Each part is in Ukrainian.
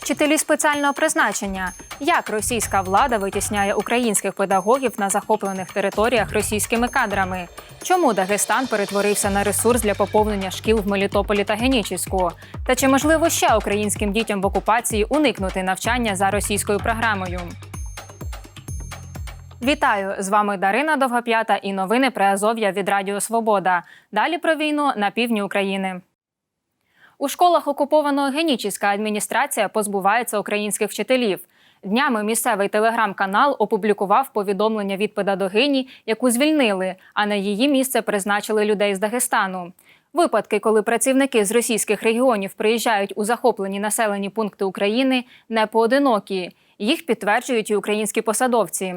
Вчителі спеціального призначення. Як російська влада витісняє українських педагогів на захоплених територіях російськими кадрами? Чому Дагестан перетворився на ресурс для поповнення шкіл в Мелітополі та Генічіську? Та чи можливо ще українським дітям в окупації уникнути навчання за російською програмою? Вітаю! З вами Дарина Довгоп'ята і новини про Азов'я від Радіо Свобода. Далі про війну на півдні України. У школах окупованого Генічіська адміністрація позбувається українських вчителів. Днями місцевий телеграм-канал опублікував повідомлення від педагогині, яку звільнили, а на її місце призначили людей з Дагестану. Випадки, коли працівники з російських регіонів приїжджають у захоплені населені пункти України, не поодинокі. Їх підтверджують і українські посадовці.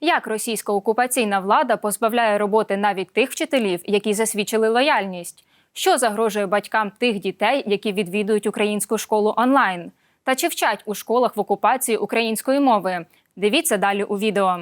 Як російська окупаційна влада позбавляє роботи навіть тих вчителів, які засвідчили лояльність? Що загрожує батькам тих дітей, які відвідують українську школу онлайн? Та чи вчать у школах в окупації української мови? Дивіться далі у відео.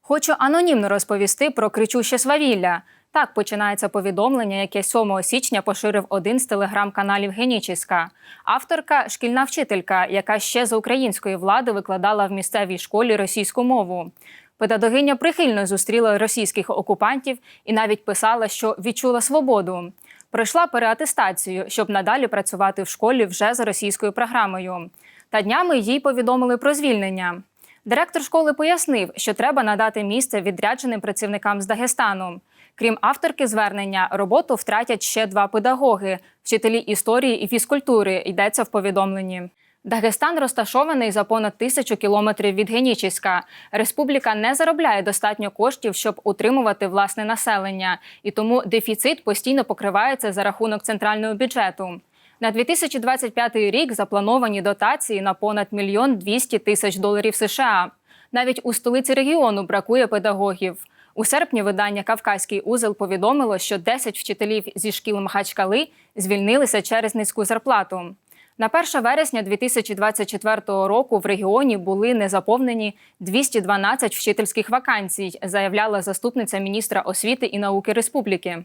Хочу анонімно розповісти про кричуще свавілля. Так починається повідомлення, яке 7 січня поширив один з телеграм-каналів Генічіська. Авторка шкільна вчителька, яка ще за української влади викладала в місцевій школі російську мову. Педагогиня прихильно зустріла російських окупантів і навіть писала, що відчула свободу. Пройшла переатестацію, щоб надалі працювати в школі вже за російською програмою. Та днями їй повідомили про звільнення. Директор школи пояснив, що треба надати місце відрядженим працівникам з Дагестану. Крім авторки звернення, роботу втратять ще два педагоги вчителі історії і фізкультури. Йдеться в повідомленні. Дагестан розташований за понад тисячу кілометрів від Генічіська. Республіка не заробляє достатньо коштів, щоб утримувати власне населення, і тому дефіцит постійно покривається за рахунок центрального бюджету. На 2025 рік заплановані дотації на понад мільйон 200 тисяч доларів США. Навіть у столиці регіону бракує педагогів. У серпні видання Кавказький узел повідомило, що 10 вчителів зі шкіл Махачкали звільнилися через низьку зарплату. На 1 вересня 2024 року в регіоні були незаповнені 212 вчительських вакансій, заявляла заступниця міністра освіти і науки республіки.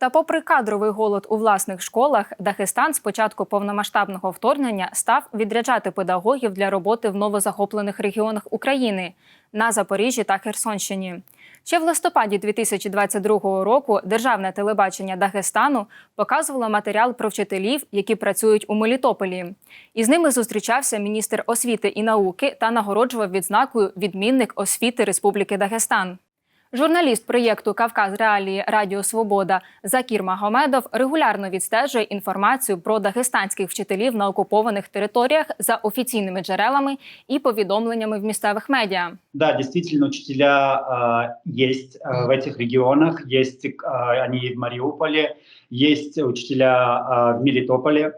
Та, попри кадровий голод у власних школах, Дагестан з початку повномасштабного вторгнення став відряджати педагогів для роботи в новозахоплених регіонах України на Запоріжжі та Херсонщині. Ще в листопаді 2022 року державне телебачення Дагестану показувало матеріал про вчителів, які працюють у Мелітополі. Із ними зустрічався міністр освіти і науки та нагороджував відзнакою відмінник освіти Республіки Дагестан. Журналіст проєкту Кавказ Реалії Радіо Свобода Закір Магомедов регулярно відстежує інформацію про дагестанських вчителів на окупованих територіях за офіційними джерелами і повідомленнями в місцевих медіа. Да, действительно, учителя э, есть э, в этих регионах, есть э, они и в Мариуполе, есть учителя э, в Мелитополе.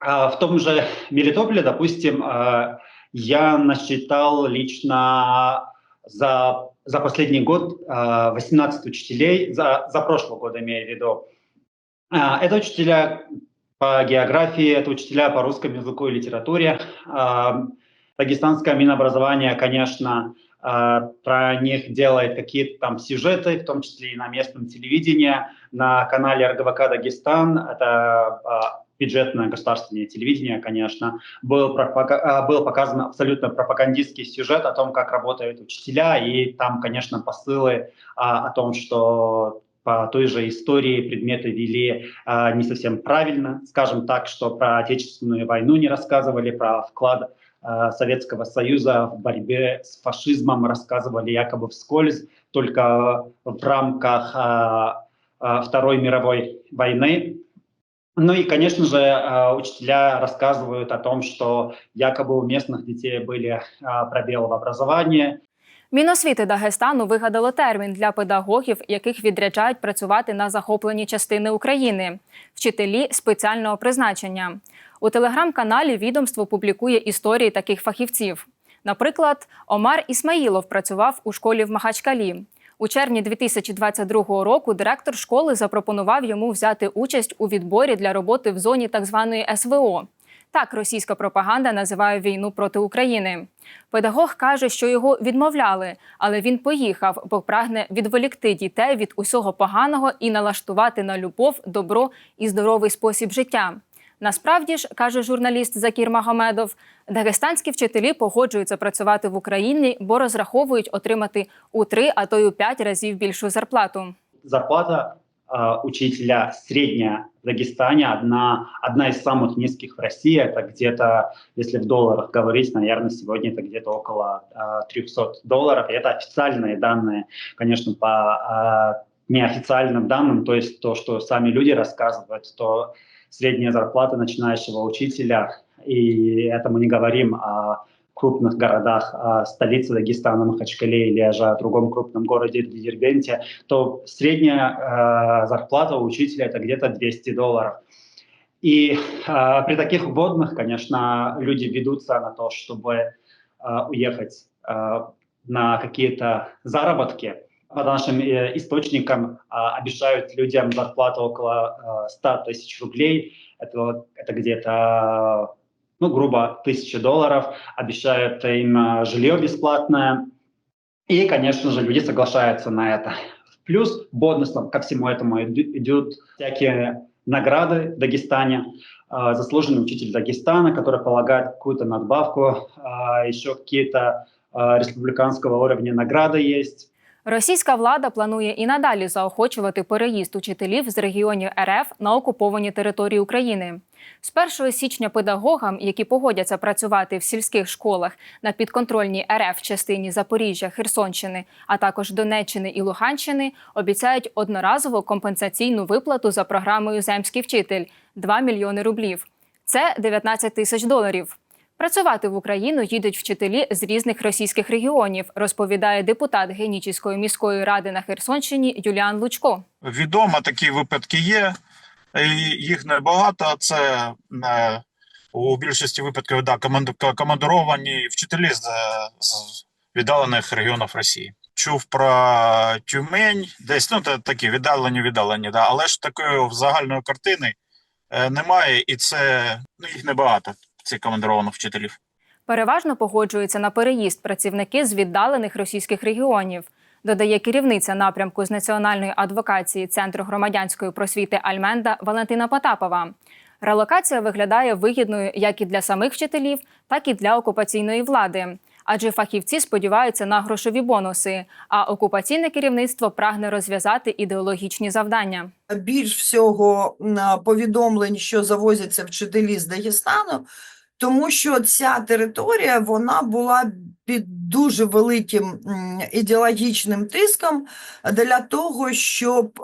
А в том же Мелитополе, допустим, э, я насчитал лично за, за последний год э, 18 учителей, за, за прошлый год имею в виду. Э, это учителя по географии, это учителя по русскому языку и литературе. Дагестанское Минобразование, конечно, э, про них делает какие-то там сюжеты, в том числе и на местном телевидении, на канале РГВК Дагестан, это бюджетное государственное телевидение, конечно, был, э, был показан абсолютно пропагандистский сюжет о том, как работают учителя, и там, конечно, посылы а, о том, что по той же истории предметы вели а, не совсем правильно, скажем так, что про Отечественную войну не рассказывали, про вклад а, Советского Союза в борьбе с фашизмом рассказывали якобы вскользь, только в рамках а, а, Второй мировой войны. Ну и, конечно же, а, учителя рассказывают о том, что якобы у местных детей были а, пробелы в образовании, Міносвіти Дагестану вигадало термін для педагогів, яких відряджають працювати на захоплені частини України вчителі спеціального призначення. У телеграм-каналі відомство публікує історії таких фахівців. Наприклад, Омар Ісмаїлов працював у школі в Махачкалі. У червні 2022 року директор школи запропонував йому взяти участь у відборі для роботи в зоні так званої СВО. Так російська пропаганда називає війну проти України. Педагог каже, що його відмовляли, але він поїхав, бо прагне відволікти дітей від усього поганого і налаштувати на любов, добро і здоровий спосіб життя. Насправді ж, каже журналіст Закір Магомедов, дагестанські вчителі погоджуються працювати в Україні, бо розраховують отримати у три, а то й у п'ять разів більшу зарплату. Зарплата э, учителя средняя в Дагестане одна, одна из самых низких в России. Это где-то, если в долларах говорить, наверное, сегодня это где-то около э, 300 долларов. И это официальные данные, конечно, по э, неофициальным данным, то есть то, что сами люди рассказывают, то средняя зарплата начинающего учителя, и это мы не говорим о крупных городах, о столице Дагестана, Махачкале или же о другом крупном городе Дербенте, то средняя э, зарплата у учителя это где-то 200 долларов. И э, при таких вводных, конечно, люди ведутся на то, чтобы э, уехать э, на какие-то заработки. По нашим э, источникам э, обещают людям зарплату около э, 100 тысяч рублей. Это, это где-то, ну, грубо, тысяча долларов. Обещают им э, жилье бесплатное. И, конечно же, люди соглашаются на это. Плюс бонусом ко всему этому иду- идут всякие награды в Дагестане. Э, Заслуженный учитель Дагестана, который полагает какую-то надбавку. э, Еще какие-то э, республиканского уровня награды есть. Російська влада планує і надалі заохочувати переїзд учителів з регіонів РФ на окуповані території України. З 1 січня педагогам, які погодяться працювати в сільських школах на підконтрольній РФ частині Запоріжжя, Херсонщини, а також Донеччини і Луганщини, обіцяють одноразову компенсаційну виплату за програмою Земський вчитель 2 мільйони рублів. Це 19 тисяч доларів. Працювати в Україну їдуть вчителі з різних російських регіонів, розповідає депутат Генічіської міської ради на Херсонщині Юліан Лучко. Відомо такі випадки є, їх небагато. Це е, у більшості випадків да, командировані вчителі з, з віддалених регіонів Росії. Чув про Тюмень, десь ну та- такі віддалені, віддалені, да, але ж такої загальної картини е, немає, і це ну, їх небагато, цих командированих вчителів. Переважно погоджуються на переїзд працівники з віддалених російських регіонів. Додає керівниця напрямку з національної адвокації Центру громадянської просвіти Альменда Валентина Потапова. Релокація виглядає вигідною як і для самих вчителів, так і для окупаційної влади. Адже фахівці сподіваються на грошові бонуси, а окупаційне керівництво прагне розв'язати ідеологічні завдання. більш всього повідомлень, що завозяться вчителі з Дагестану, тому що ця територія вона була під дуже великим ідеологічним тиском для того, щоб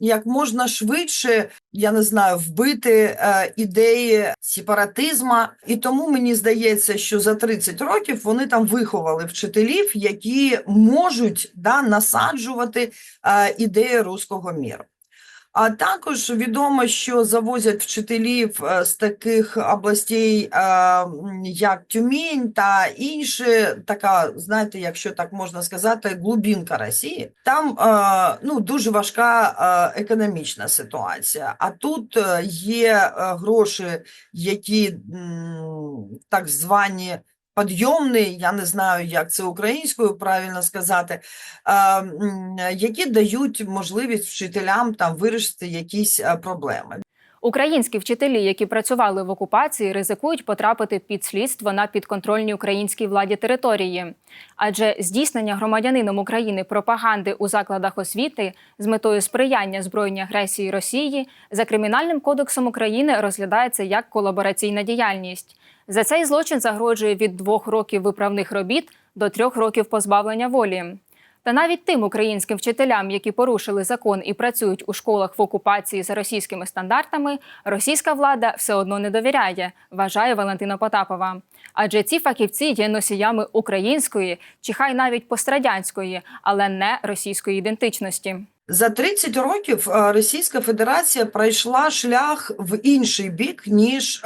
як можна швидше, я не знаю, вбити е, ідеї сепаратизму. І тому мені здається, що за 30 років вони там виховали вчителів, які можуть да, насаджувати е, ідеї руського міру. А також відомо, що завозять вчителів е, з таких областей, е, як Тюмінь та інші, така, знаєте, якщо так можна сказати, глубинка Росії. Там е, ну, дуже важка економічна ситуація. А тут є гроші, які так звані підйомні, я не знаю, як це українською правильно сказати, які дають можливість вчителям там вирішити якісь проблеми. Українські вчителі, які працювали в окупації, ризикують потрапити під слідство на підконтрольній українській владі території. Адже здійснення громадянином України пропаганди у закладах освіти з метою сприяння збройній агресії Росії за кримінальним кодексом України розглядається як колабораційна діяльність. За цей злочин загрожує від двох років виправних робіт до трьох років позбавлення волі. Та навіть тим українським вчителям, які порушили закон і працюють у школах в окупації за російськими стандартами, російська влада все одно не довіряє, вважає Валентина Потапова. Адже ці фахівці є носіями української чи хай навіть пострадянської, але не російської ідентичності. За 30 років Російська Федерація пройшла шлях в інший бік, ніж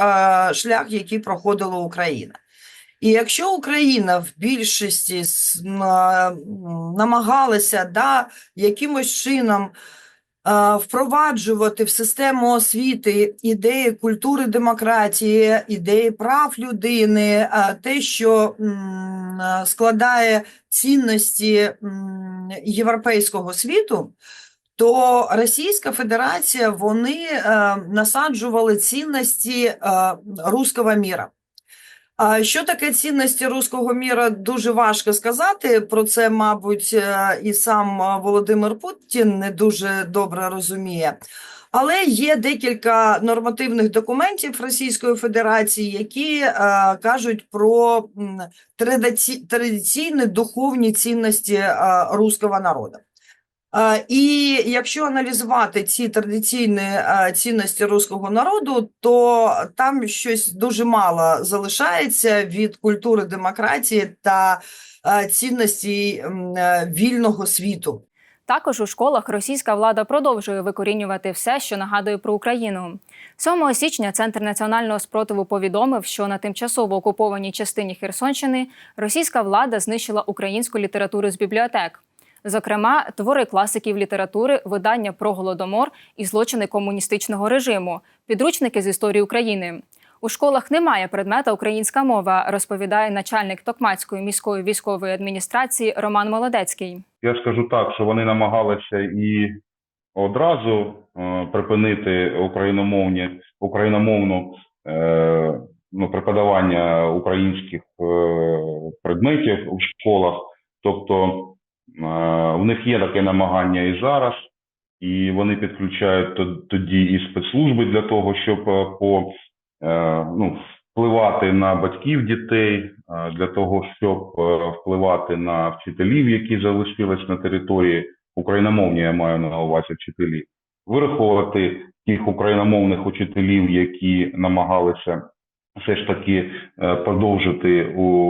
шлях, який проходила Україна. І якщо Україна в більшості намагалася да, якимось чином впроваджувати в систему освіти ідеї культури демократії, ідеї прав людини, те, що складає цінності європейського світу, то Російська Федерація вони е, насаджували цінності е, міра. А що таке цінності руського міра, дуже важко сказати. Про це, мабуть, е, і сам е, Володимир Путін не дуже добре розуміє. Але є декілька нормативних документів Російської Федерації, які е, кажуть про традиційні духовні цінності е, руського народу. І якщо аналізувати ці традиційні цінності руського народу, то там щось дуже мало залишається від культури демократії та цінностей м, е, вільного світу. Також у школах російська влада продовжує викорінювати все, що нагадує про Україну. 7 січня Центр національного спротиву повідомив, що на тимчасово окупованій частині Херсонщини російська влада знищила українську літературу з бібліотек. Зокрема, твори класиків літератури, видання про голодомор і злочини комуністичного режиму, підручники з історії України. У школах немає предмета українська мова, розповідає начальник Токмацької міської військової адміністрації Роман Молодецький. Я скажу так, що вони намагалися і одразу е, припинити україномовні україномовну е, ну, преподавання українських е, предметів у школах. Тобто е, в них є таке намагання і зараз, і вони підключають тоді і спецслужби для того, щоб е, по е, ну, впливати на батьків дітей, для того, щоб впливати на вчителів, які залишились на території україномовні, я маю на увазі вчителі, вираховувати тих україномовних учителів, які намагалися все ж таки е, продовжити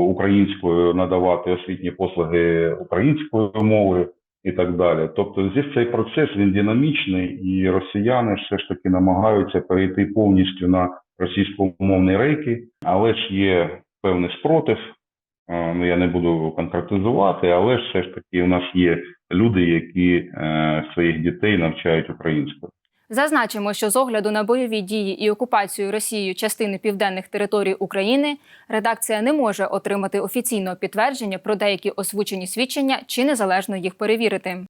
українською надавати освітні послуги українською мовою і так далі. Тобто, здесь цей процес він динамічний, і росіяни все ж таки намагаються перейти повністю на російськомовні рейки, але ж є певний спротив. Е, Ну, я не буду конкретизувати, але ж все ж таки у нас є люди, які е, своїх дітей навчають українською. Зазначимо, що з огляду на бойові дії і окупацію Росією частини південних територій України редакція не може отримати офіційного підтвердження про деякі озвучені свідчення чи незалежно їх перевірити.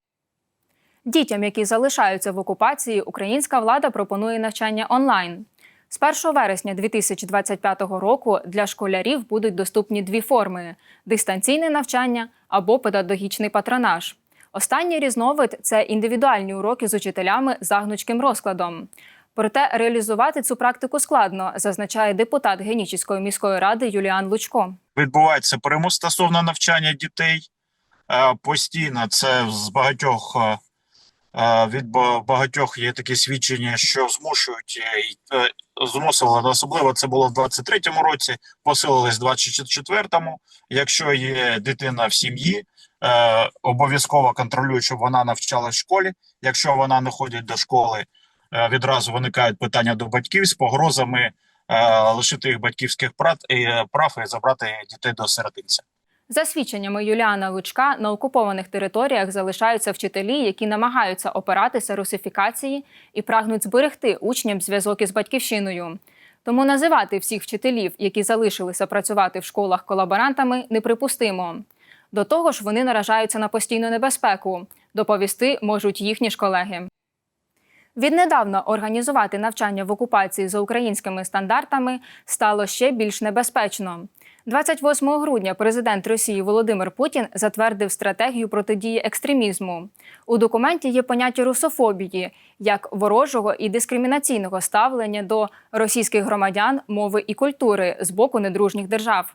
Дітям, які залишаються в окупації, українська влада пропонує навчання онлайн. З 1 вересня 2025 року для школярів будуть доступні дві форми: дистанційне навчання або педагогічний патронаж. Останній різновид це індивідуальні уроки з учителями за гнучким розкладом. Проте реалізувати цю практику складно, зазначає депутат Генічівської міської ради Юліан Лучко. відбувається перемог стосовно навчання дітей е, постійно. Це з багатьох е, від багатьох є такі свідчення, що змушують е, е, змусили, особливо це було в 23-му році, посилились в 24-му. Якщо є дитина в сім'ї, е, обов'язково контролюють, щоб вона навчалась в школі. Якщо вона не ходить до школи, е, відразу виникають питання до батьків з погрозами е, лишити їх батьківських прав і е, забрати дітей до сиротинця. За свідченнями Юліана Лучка, на окупованих територіях залишаються вчителі, які намагаються опиратися русифікації і прагнуть зберегти учням зв'язок із батьківщиною. Тому називати всіх вчителів, які залишилися працювати в школах колаборантами, неприпустимо. До того ж, вони наражаються на постійну небезпеку. Доповісти можуть їхні ж колеги. Віднедавна організувати навчання в окупації за українськими стандартами стало ще більш небезпечно. 28 грудня президент Росії Володимир Путін затвердив стратегію протидії екстремізму. У документі є поняття русофобії як ворожого і дискримінаційного ставлення до російських громадян, мови і культури з боку недружніх держав.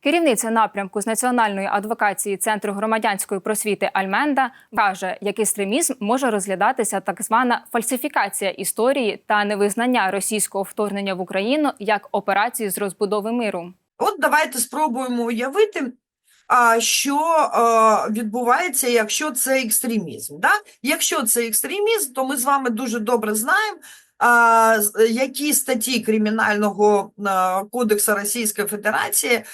Керівниця напрямку з національної адвокації Центру громадянської просвіти Альменда каже, як екстремізм може розглядатися так звана фальсифікація історії та невизнання російського вторгнення в Україну як операції з розбудови миру. От давайте спробуємо уявити, що відбувається, якщо це екстремізм. Да? Якщо це екстремізм, то ми з вами дуже добре знаємо, які статті Кримінального кодексу Російської Федерації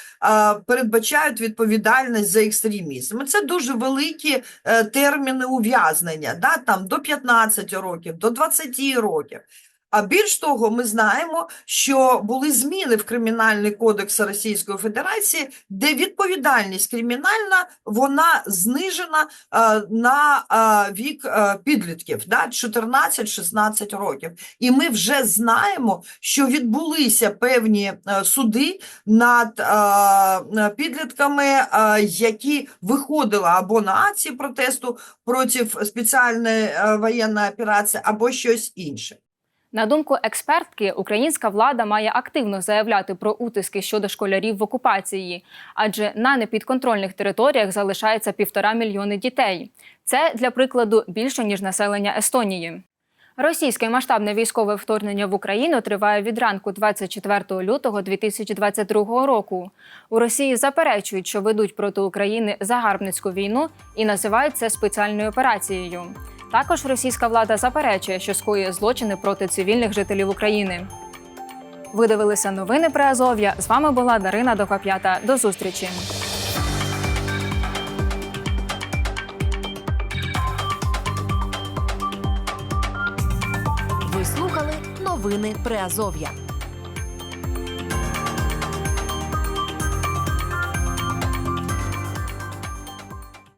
передбачають відповідальність за екстремізм. Це дуже великі е, терміни ув'язнення, да? там до 15 років, до 20 років. А більш того, ми знаємо, що були зміни в Кримінальний кодекс Російської Федерації, де відповідальність кримінальна вона знижена е, на е, вік е, підлітків, да, 14-16 років. І ми вже знаємо, що відбулися певні суди над підлітками, які виходили або на акції протесту проти спеціальної воєнної операції, або щось інше. На думку експертки, українська влада має активно заявляти про утиски щодо школярів в окупації, адже на непідконтрольних територіях залишається півтора мільйони дітей. Це для прикладу більше ніж населення Естонії. Російське масштабне військове вторгнення в Україну триває від ранку 24 лютого 2022 року. У Росії заперечують, що ведуть проти України загарбницьку війну і називають це спеціальною операцією. Також російська влада заперечує, що скоює злочини проти цивільних жителів України. Ви дивилися новини про Азов'я. З вами була Дарина Докоп'ята. До зустрічі. Ви слухали новини Приазов'я.